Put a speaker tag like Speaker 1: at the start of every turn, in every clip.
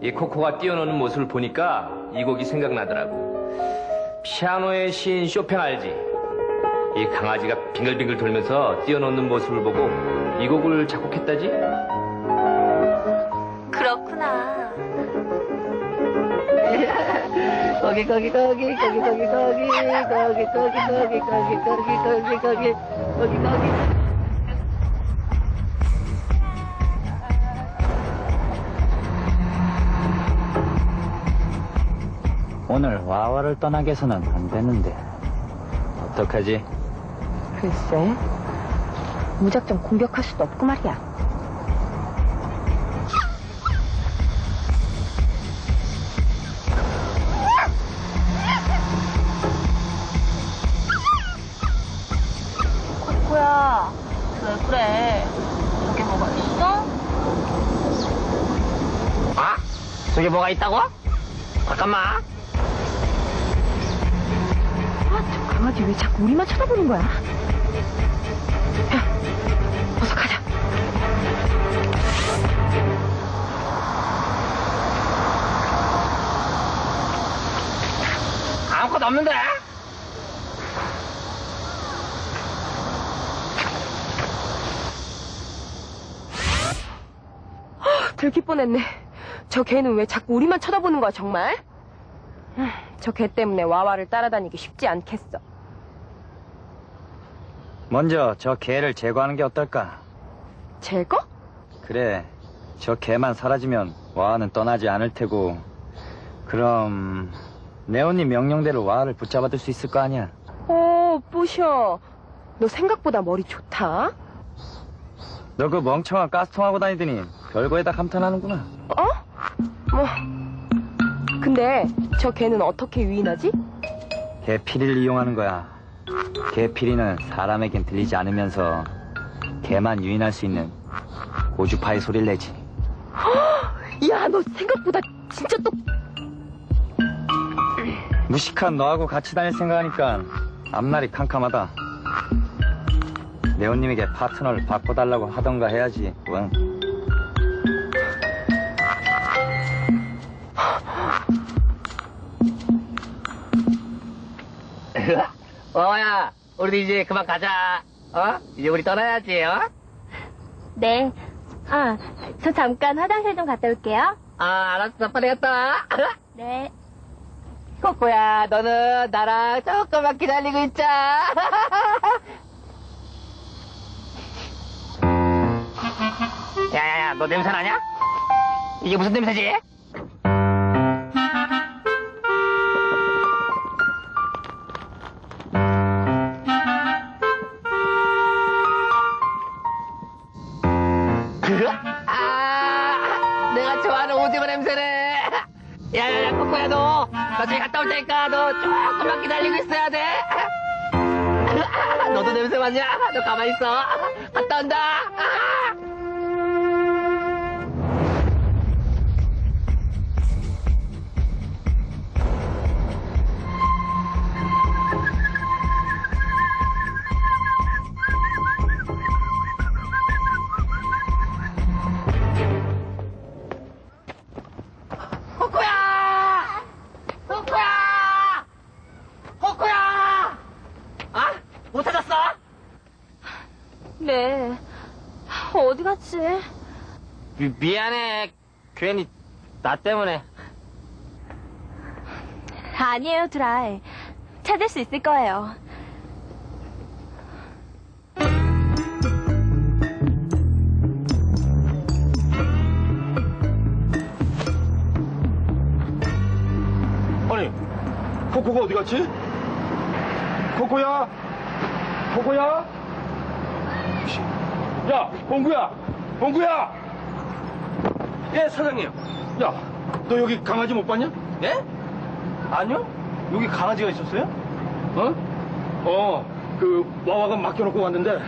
Speaker 1: 코코가 뛰어노는 모습을 보니까 이 곡이 생각나더라고. 피아노의 시인 쇼팽 알지? 이 강아지가 빙글빙글 돌면서 뛰어노는 모습을 보고 이 곡을 작곡했다지?
Speaker 2: 그렇구나.
Speaker 3: 거기 거기 거기 거기 거기 거기 거기 거기 거기 거기 거기 거기 거기 거기 거기
Speaker 4: 오늘 와와를 떠나게 해서는 안 되는데 어떡하지?
Speaker 2: 글쎄, 무작정 공격할 수도 없고 말이야. 코코야, 왜 그래? 저게 뭐가 있어?
Speaker 3: 아? 저게 뭐가 있다고? 잠깐만
Speaker 2: 강아지 왜 자꾸 우리만 쳐다보는 거야? 야, 어서 가자.
Speaker 3: 아무것도 없는데?
Speaker 2: 들킬 뻔했네. 저 개는 왜 자꾸 우리만 쳐다보는 거야, 정말? 저 개 때문에 와와를 따라다니기 쉽지 않겠어.
Speaker 4: 먼저 저 개를 제거하는 게 어떨까?
Speaker 2: 제거?
Speaker 4: 그래 저 개만 사라지면 와와는 떠나지 않을 테고 그럼 네오님 명령대로 와와를 붙잡아둘 수 있을 거 아니야
Speaker 2: 오, 뿌셔. 너 생각보다 머리 좋다.
Speaker 4: 너 그 멍청한 가스통하고 다니더니 별거에다 감탄하는구나
Speaker 2: 어? 뭐. 근데 저 개는 어떻게 유인하지?
Speaker 4: 개 피리를 이용하는 거야 개 피리는 사람에겐 들리지 않으면서 개만 유인할 수 있는 고주파의 소리를 내지
Speaker 2: 야, 너 생각보다 진짜 똑.
Speaker 4: 무식한 너하고 같이 다닐 생각하니까 앞날이 캄캄하다. 네오님에게 파트너를 바꿔달라고 하던가 해야지. 응.
Speaker 3: 어야 우리도 이제 그만 가자 어? 이제 우리 떠나야지 어?
Speaker 5: 네. 아, 저 잠깐 화장실 좀 갔다 올게요.
Speaker 3: 아 알았어 빨리 갔다 와
Speaker 5: 네.
Speaker 3: 코코야 너는 나랑 조금만 기다리고 있자 야야야 너 냄새 나냐? 이게 무슨 냄새지? 야야야 코코야 너 나중에 갔다 올 테니까 너 조금만 기다리고 있어야 돼. 너도 냄새 맡냐? 너 가만히 있어. 갔다 온다
Speaker 2: 네. 어디 갔지?
Speaker 3: 미, 미안해 괜히 나 때문에
Speaker 5: 아니에요, 드라이. 찾을 수 있을 거예요.
Speaker 6: 아니, 코코가 어디 갔지? 코코야? 코코야? 씨, 야, 봉구야! 봉구야!
Speaker 1: 예, 사장님.
Speaker 6: 야, 너 여기 강아지 못 봤냐?
Speaker 1: 예? 아니요? 여기 강아지가 있었어요?
Speaker 6: 어? 어, 그, 와와가 맡겨놓고 왔는데,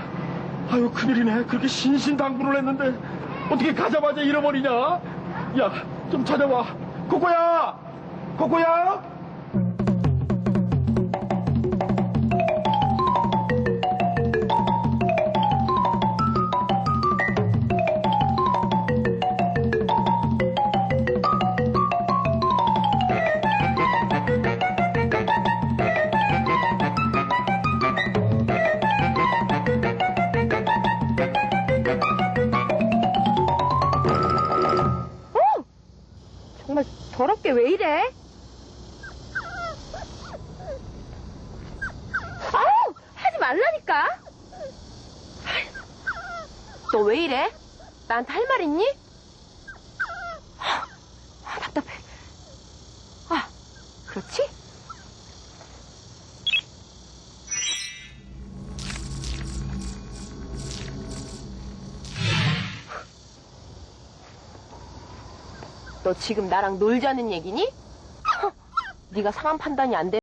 Speaker 6: 아유, 큰일이네. 그렇게 신신당부를 했는데, 어떻게 가자마자 잃어버리냐? 야, 좀 찾아봐. 코코야! 코코야!
Speaker 2: 더럽게 왜 이래? 아우! 하지 말라니까! 너 왜 이래? 나한테 할 말 있니? 아, 답답해. 아, 그렇지? 너 지금 나랑 놀자는 얘기니? 네가 상황 판단이 안 돼.